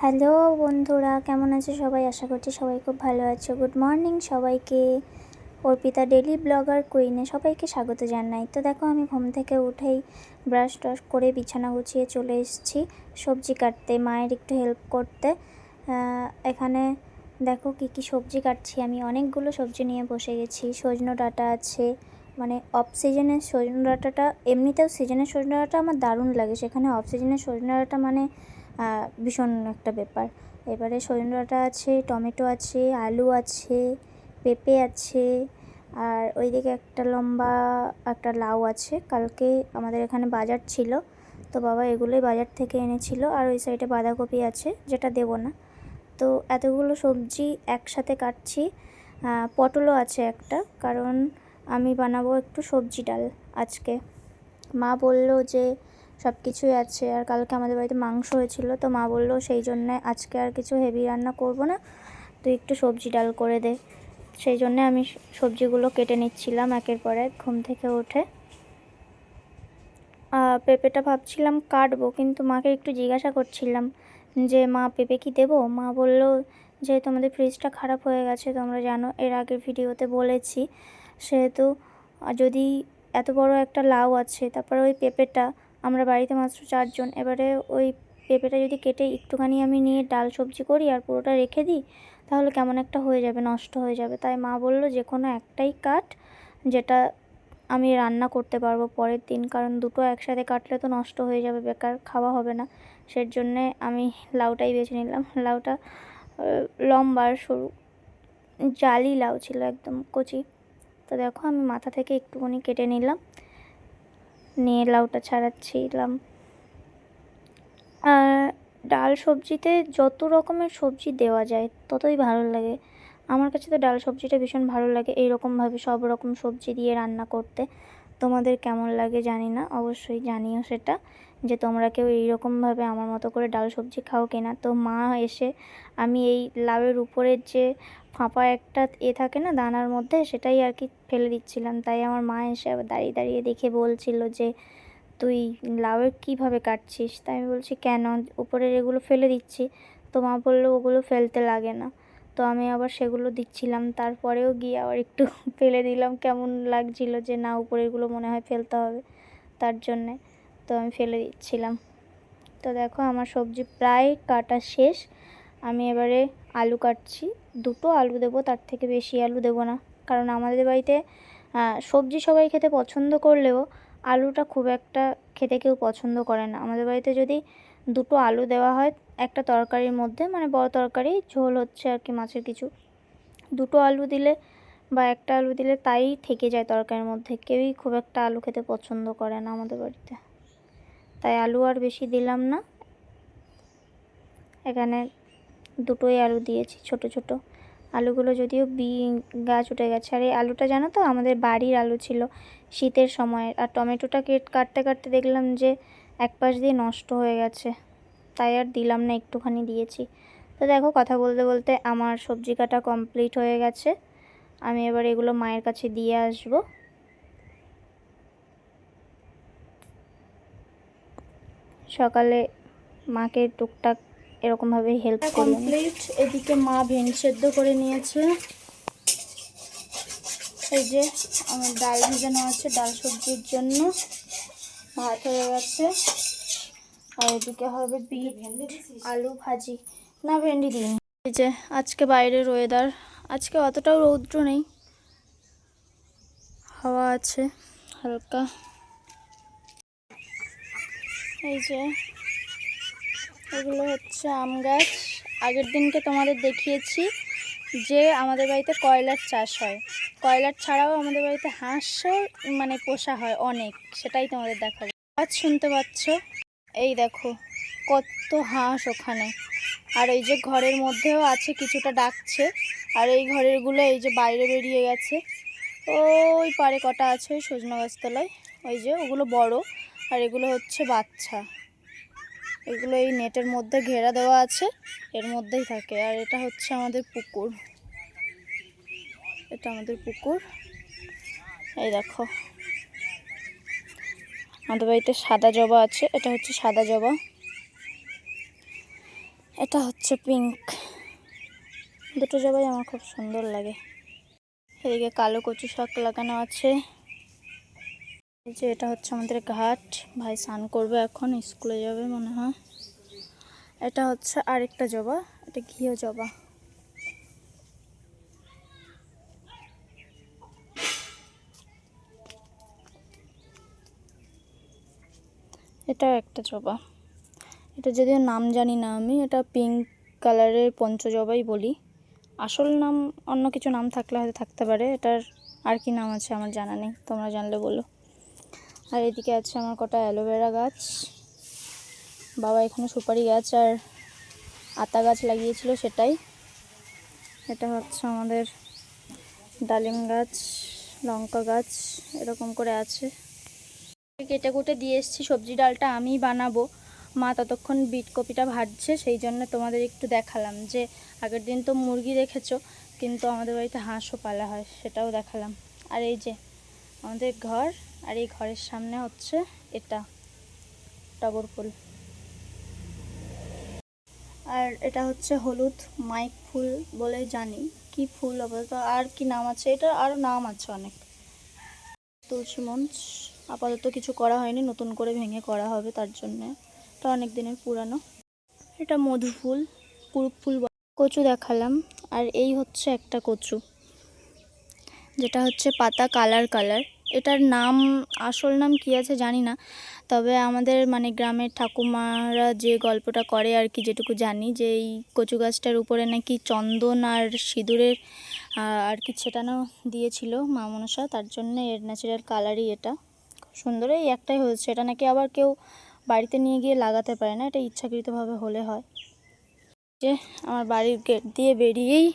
Hello বন্ধুরা, কেমন আছে সবাই? আশা করছি সবাই খুব ভালো আছে। গুড মর্নিং সবাইকে। অর্পিতা ডেলি ব্লগার কুইনে সবাইকে স্বাগত জানাই। তো দেখো, আমি ঘুম থেকে উঠেই ব্রাশ ট্রাশ করে বিছানা গুছিয়ে চলে এসেছি সবজি কাটতে, মায়ের একটু হেল্প করতে। এখানে দেখো কি কি সবজি কাটছি আমি। অনেকগুলো সবজি নিয়ে বসে গেছি। সজনো ডাঁটা আছে মানে অফ সিজনের সজনে ডাঁটাটা, এমনিতেও সিজনের সজনে ডাঁটা আমার দারুণ লাগে। সেখানে অফ সিজনের সজনে ডাঁটা মানে ভীষণ একটা ব্যাপার। এবারে সজনে আছে, টমেটো আছে, আলু আছে, পেঁপে আছে, আর ওইদিকে একটা লম্বা একটা লাউ আছে। কালকে আমাদের এখানে বাজার ছিল, তো বাবা এগুলোই বাজার থেকে এনেছিল, আর ওই সাইডে বাঁধাকপি আছে, যেটা দেবো না। তো এতগুলো সবজি একসাথে কাটছি। পটলও আছে একটা, কারণ আমি বানাবো একটু সবজি ডাল আজকে। মা বলল যে সব কিছুই আছে। আর কালকে আমাদের বাড়িতে মাংস হয়েছিল, তো মা বলল সেই জন্যে আজকে আর কিছু হেভি রান্না করব না। তুই একটু সবজি ডাল করে দে। সেই জন্যে আমি সবজিগুলো কেটে নিচ্ছিলাম একের পর এক ঘুম থেকে উঠে। পেঁপেটা ভাবছিলাম কাটবো, কিন্তু মাকে একটু জিজ্ঞাসা করছিলাম যে, মা, পেঁপে কি দেবো? মা বলল যে, তোমাদের ফ্রিজটা খারাপ হয়ে গেছে, তোমরা জানো, এর আগের ভিডিওতে বলেছি। সেহেতু যদি এত বড় একটা লাউ আছে, তারপরে ওই পেঁপেটা আমরা বাড়িতে মাত্র চারজন। এবারে ওই পেঁপেটা যদি কেটে একটুখানি আমি নিয়ে ডাল সবজি করি আর পুরোটা রেখে দিই, তাহলে কেমন একটা হয়ে যাবে, নষ্ট হয়ে যাবে। তাই মা বলল, যে কোনো একটাই কাট, যেটা আমি রান্না করতে পারব পরের দিন। কারণ দুটো একসাথে কাটলে তো নষ্ট হয়ে যাবে, বেকার খাওয়া হবে না। সের জন্যে আমি লাউটাই বেছে নিলাম। লাউটা লম্বা সরু, জালি লাউ ছিল একদম কচি। তো দেখো আমি মাথা থেকে একটুখানি কেটে নিলাম। নিয়ে লাউটা ছাড়াচ্ছিলাম। আর ডাল সবজিতে যত রকমের সবজি দেওয়া যায় ততই ভালো লাগে। আমার কাছে তো ডাল সবজিটা ভীষণ ভালো লাগে, এইরকমভাবে সব রকম সবজি দিয়ে রান্না করতে। তোমাদের কেমন লাগে জানি না, অবশ্যই জানিও সেটা। যে তোমরা কেউ এইরকমভাবে আমার মতো করে ডাল সবজি খাও কিনা। তো মা এসে আমি এই লাউয়ের উপরের যে ফাঁপা একটা এ থাকে না দানার মধ্যে, সেটাই আর কি ফেলে দিচ্ছিলাম। তাই আমার মা এসে আবার দাঁড়িয়ে দাঁড়িয়ে দেখে বলছিল যে, তুই লাউয়ের কীভাবে কাটছিস? তাই আমি বলছি, কেন? উপরের এগুলো ফেলে দিচ্ছি। তো মা বলল, ওগুলো ফেলতে লাগে না। তো আমি আবার সেগুলো দিচ্ছিলাম। তারপরেও গিয়ে আবার একটু ফেলে দিলাম। কেমন লাগছিল যে, না উপরেরগুলো মনে হয় ফেলতে হবে তার জন্যে। তো আমি ফেলে দিচ্ছিলাম। তো দেখো, আমার সবজি প্রায় কাটা শেষ। আমি এবারে আলু কাটছি। দুটো আলু দেবো, তার থেকে বেশি আলু দেবো না। কারণ আমাদের বাড়িতে সবজি সবাই খেতে পছন্দ করলেও আলুটা খুব একটা খেতে কেউ পছন্দ করে না। আমাদের বাড়িতে যদি দুটো আলু দেওয়া হয়, একটা তরকারির মধ্যে মানে বড় তরকারি, ঝোল হচ্ছে আর কি মাছের কিছু। দুটো আলু দিলে বা একটা আলু দিলে তাই থেকে যায় তরকারির মধ্যে। কেউই খুব একটা আলু খেতে পছন্দ করে না আমাদের বাড়িতে। তাই আলু আর বেশি দিলাম না। এখানে দুটোই আলু দিয়েছি, ছোট ছোট। আলুগুলো যদিও বি গাছ উঠে গেছে। আর এই আলুটা জানো তো, আমাদের বাড়ির আলু ছিল শীতের সময়। আর টমেটোটা কেট- কাটতে কাটতে দেখলাম যে এক পাশ দিয়ে নষ্ট হয়ে গেছে। তাই আর দিলাম না, একটুখানি দিয়েছি। তো দেখো, কথা বলতে বলতে আমার সবজি কাটা কমপ্লিট হয়ে গেছে। আমি এবার এগুলো মায়ের কাছে দিয়ে আসব। সকালে মাকে টুকটাক এরকমভাবে হেল্প করি কমপ্লিট এদিকে মা ভেন্ডি সেদ্ধ করে নিয়েছে। এই যে আমার ডাল ভিজানো আছে ডাল সবজির জন্য। ভাত হয়ে গেছে আর এদিকে হবে বিট আলু ভাজি। না ভেন্ডি দিন এই যে আজকে বাইরের ওয়েদার আজকে অতটাও রৌদ্র নেই। হাওয়া আছে হালকা। এই যে এগুলো হচ্ছে আম গাছ। আগের দিনকে তোমাদের দেখিয়েছি যে আমাদের বাড়িতে কয়লার চাষ হয়। কয়লার ছাড়াও আমাদের বাড়িতে হাঁসও মানে পোষা হয় অনেক, সেটাই তোমাদের দেখাবো। আজ শুনতে পাচ্ছ? এই দেখো, কত হাঁস ওখানে। আর এই যে ঘরের মধ্যেও আছে কিছুটা ডাকছে, আর এই ঘরেরগুলো এই যে বাইরে বেরিয়ে গেছে। ওই পারে কটা আছে ওই সজনা গাছতলায়। ওই যে ওগুলো বড়, আর এগুলো হচ্ছে বাচ্চা। এগুলো এই নেটের মধ্যে ঘেরা দেওয়া আছে, এর মধ্যেই থাকে। আর এটা হচ্ছে আমাদের পুকুর। এটা আমাদের পুকুর। এই দেখো। আমাদের বাড়িতে সাদা জবা আছে, এটা হচ্ছে সাদা জবা। এটা হচ্ছে পিঙ্ক। দুটো জবাই আমার খুব সুন্দর লাগে। এদিকে কালো কচু শাক লাগানো আছে। এই যে এটা হচ্ছে আমাদের ঘাট। ভাই স্নান করবে এখন, স্কুলে যাবে মনে হয়। এটা হচ্ছে আরেকটা জবা, এটা ঘিও জবা। এটাও একটা জবা। এটা যদিও নাম জানি না আমি, এটা পিঙ্ক কালারের পঞ্চজবাই বলি। আসল নাম, অন্য কিছু নাম থাকলে হয়তো থাকতে পারে, এটার আর কি নাম আছে আমার জানা নেই, তোমরা জানলে বলো। আর এদিকে আছে আমার কটা অ্যালোভেরা গাছ। বাবা এখানে সুপারি গাছ আর আতা গাছ লাগিয়েছিল সেটাই। এটা হচ্ছে আমাদের ডালিম গাছ, লঙ্কা গাছ, এরকম করে আছে। কেটে কুটে দিয়ে এসেছি, সবজি ডালটা আমি বানাবো। মা ততক্ষণ বিট কপিটা ভাজছে, সেই জন্য তোমাদের একটু দেখালাম যে আগের দিন তো মুরগি রেখেছো, কিন্তু আমাদের বাড়িতে হাঁসও পালা হয়, সেটাও দেখালাম। আর এই যে আমাদের ঘর আর এই ঘরের সামনে হচ্ছে এটা, টগর ফুল। আর এটা হচ্ছে হলুদ মাইক ফুল বলে জানি। কি ফুল আপাতত? আর কি নাম আছে? এটা আরও নাম আছে অনেক। তুলসী মঞ্চ আপাতত কিছু করা হয়নি, নতুন করে ভেঙে করা হবে তার জন্যে। এটা অনেক দিনের পুরানো। এটা মধু ফুল, কুরুপ ফুল। কচু দেখালাম। আর এই হচ্ছে একটা কচু। যেটা হচ্ছে পাতা কালার কালার। এটার নাম, আসল নাম কি আছে জানি না। তবে আমাদের মানে গ্রামের ঠাকুমারা যে গল্পটা করে আর কি যেটুকু জানি যে এই কচু গাছটার উপরে নাকি চন্দন আর সিঁদুরের আর কি ছেটানো দিয়েছিল মা মনসা। তার জন্য এর ন্যাচারাল কালারই এটা। সুন্দর, এই একটাই হয়েছে। এটা নাকি আবার কেউ বাড়িতে নিয়ে গিয়ে লাগাতে পারে না, এটা ইচ্ছাকৃতভাবে হলে হয়। যে আমার বাড়ির গেট দিয়ে বেরিয়েই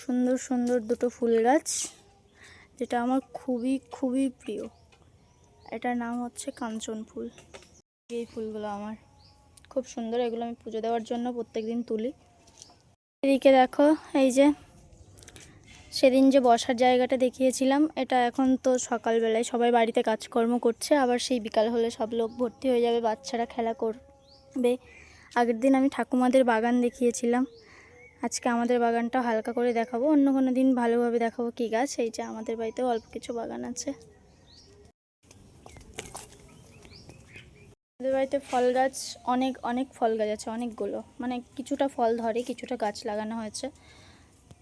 সুন্দর সুন্দর দুটো ফুল গাছ যেটা আমার খুবই খুবই প্রিয়। এটার নাম হচ্ছে কাঞ্চন ফুল এই ফুলগুলো আমার খুব সুন্দর, এগুলো আমি পুজো দেওয়ার জন্য প্রত্যেকদিন তুলি। এদিকে দেখো, এই যে সেদিন যে বসার জায়গাটা দেখিয়েছিলাম, এটা এখন তো সকালবেলায় সবাই বাড়িতে কাজকর্ম করছে, আবার সেই বিকাল হলে সব লোক ভর্তি হয়ে যাবে, বাচ্চারা খেলা করবে। আগের দিন আমি ঠাকুমাদের বাগান দেখিয়েছিলাম। আজকে আমাদের বাগানটা হালকা করে দেখাবো। অন্য কোনো দিন ভালোভাবে দেখাবো কী গাছ। এই যে আমাদের বাড়িতেও অল্প কিছু বাগান আছে। আমাদের বাড়িতে ফল গাছ, অনেক অনেক ফল গাছ আছে, অনেকগুলো। মানে কিছুটা ফল ধরে, কিছুটা গাছ লাগানো হয়েছে।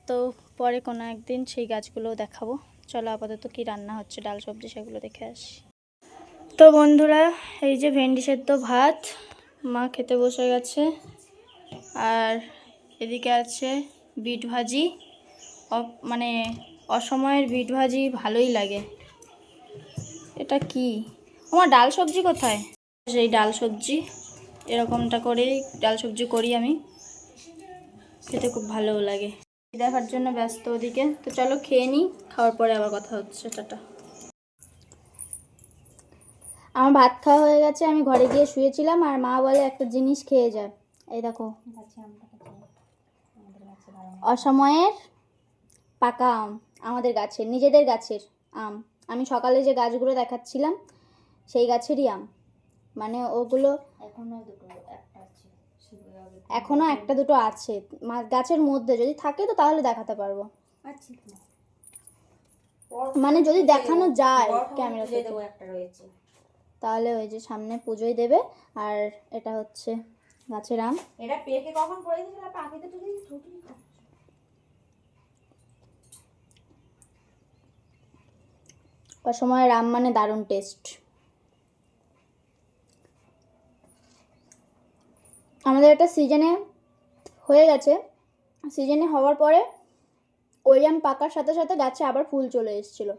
তো পরে কোনো একদিন সেই গাছগুলোও দেখাবো। চলো আপাতত কি রান্না হচ্ছে, ডাল সবজি সেগুলো দেখে আসি। তো বন্ধুরা, এই যে ভেন্ডি সেদ্ধ ভাত, মা খেতে বসে গেছে। আর এদিকে আছে বিট ভাজি। মানে অসময়ের বিট ভাজি ভালোই লাগে। এটা কি? আমার ডাল সবজি কোথায়? সেই ডাল সবজি। এরকমটা করেই ডাল সবজি করি আমি। খেতে খুব ভালোও লাগে। দেখার জন্য ব্যস্ত ওদিকে। তো চলো খেয়ে নিই, খাওয়ার পরে আবার কথা হচ্ছে। টাটা। আমার ভাত খাওয়া হয়ে গেছে, আমি ঘরে গিয়ে শুয়েছিলাম আর মা বলে একটা জিনিস খেয়ে যায় এই দেখো। অসময়ের পাকা আম আমাদের গাছের নিজেদের গাছের আম। আমি সকালে যে গাছগুলো দেখাচ্ছিলাম সেই গাছেরই আম। মানে ওগুলো এখনও একটা দুটো আছে। গাছের মধ্যে যদি থাকে তো তাহলে দেখাতে পারব। মানে যদি দেখানো যায় ক্যামেরা তাহলে ওই যে সামনে পুজোই দেবে আর এটা হচ্ছে গাছের আম। এটা পেকে কখন পড়ে গেছিল পাখিতে তো দেখি ছুটি অসময়ের আম মানে দারুণ টেস্ট আমাদের একটা সিজনে হয়ে গেছে। সিজনে হওয়ার পরে ওই আম পাকার সাথে সাথে গাছে আবার ফুল চলে এসেছিল।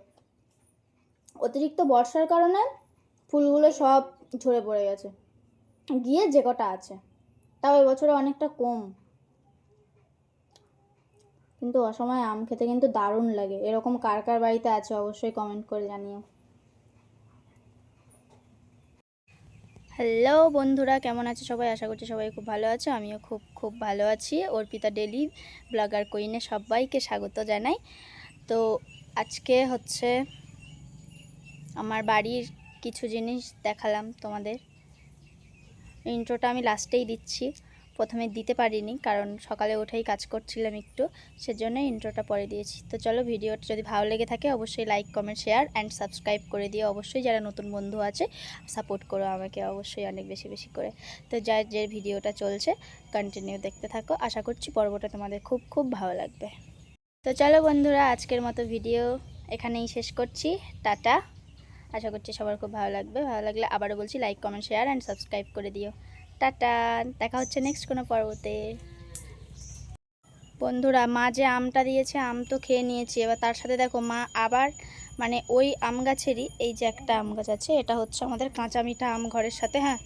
অতিরিক্ত বর্ষার কারণে ফুলগুলো সব ঝরে পড়ে গেছে। গিয়ে যে কটা আছে। তাও এবছরে অনেকটা কম। কিন্তু অসময়ে আম খেতে কিন্তু দারুণ লাগে। এরকম কার কার বাড়িতে আছে অবশ্যই কমেন্ট করে জানিও। হ্যালো বন্ধুরা, কেমন আছে সবাই? আশা করছি সবাই খুব ভালো আছে। আমিও খুব খুব ভালো আছি। অর্পিতা ডেলি ব্লগার কুইনে সবাইকে স্বাগত জানাই। তো আজকে হচ্ছে আমার বাড়ির কিছু জিনিস দেখালাম তোমাদের। ইন্ট্রোটা আমি লাস্টেই দিচ্ছি। প্রথমে দিতে পারিনি, কারণ সকালে উঠেই কাজ করছিলাম একটু সেজন্য ইন্ট্রোটা পরে দিয়েছি। তো চলো ভিডিওটা যদি ভালো লেগে থাকে, অবশ্যই like comment share and subscribe করে দিয়ে অবশ্যই যারা নতুন বন্ধু আছে সাপোর্ট করো আমাকে অবশ্যই অনেক বেশি বেশি করে। তো যার যে ভিডিওটা চলছে কন্টিনিউ দেখতে থাকো। আশা করছি পর্বটা তোমাদের খুব খুব ভালো লাগবে। তো চলো বন্ধুরা, আজকের মতো ভিডিও এখানেই শেষ করছি। টাটা। আশা করছি সবার খুব ভালো লাগবে। ভালো লাগলে আবারও বলছি like comment share and subscribe করে দিও। টাটা, দেখা হচ্ছে নেক্সট কোনো পর্বতে। বন্ধুরা, মা যে আমটা দিয়েছে, আম তো খেয়ে নিয়েছি। এবার তার সাথে দেখো, মা আবার মানে ওই আম গাছেরই এই যে একটা আম গাছ আছে, এটা হচ্ছে আমাদের কাঁচা মিঠা আম ঘরের সাথে হ্যাঁ?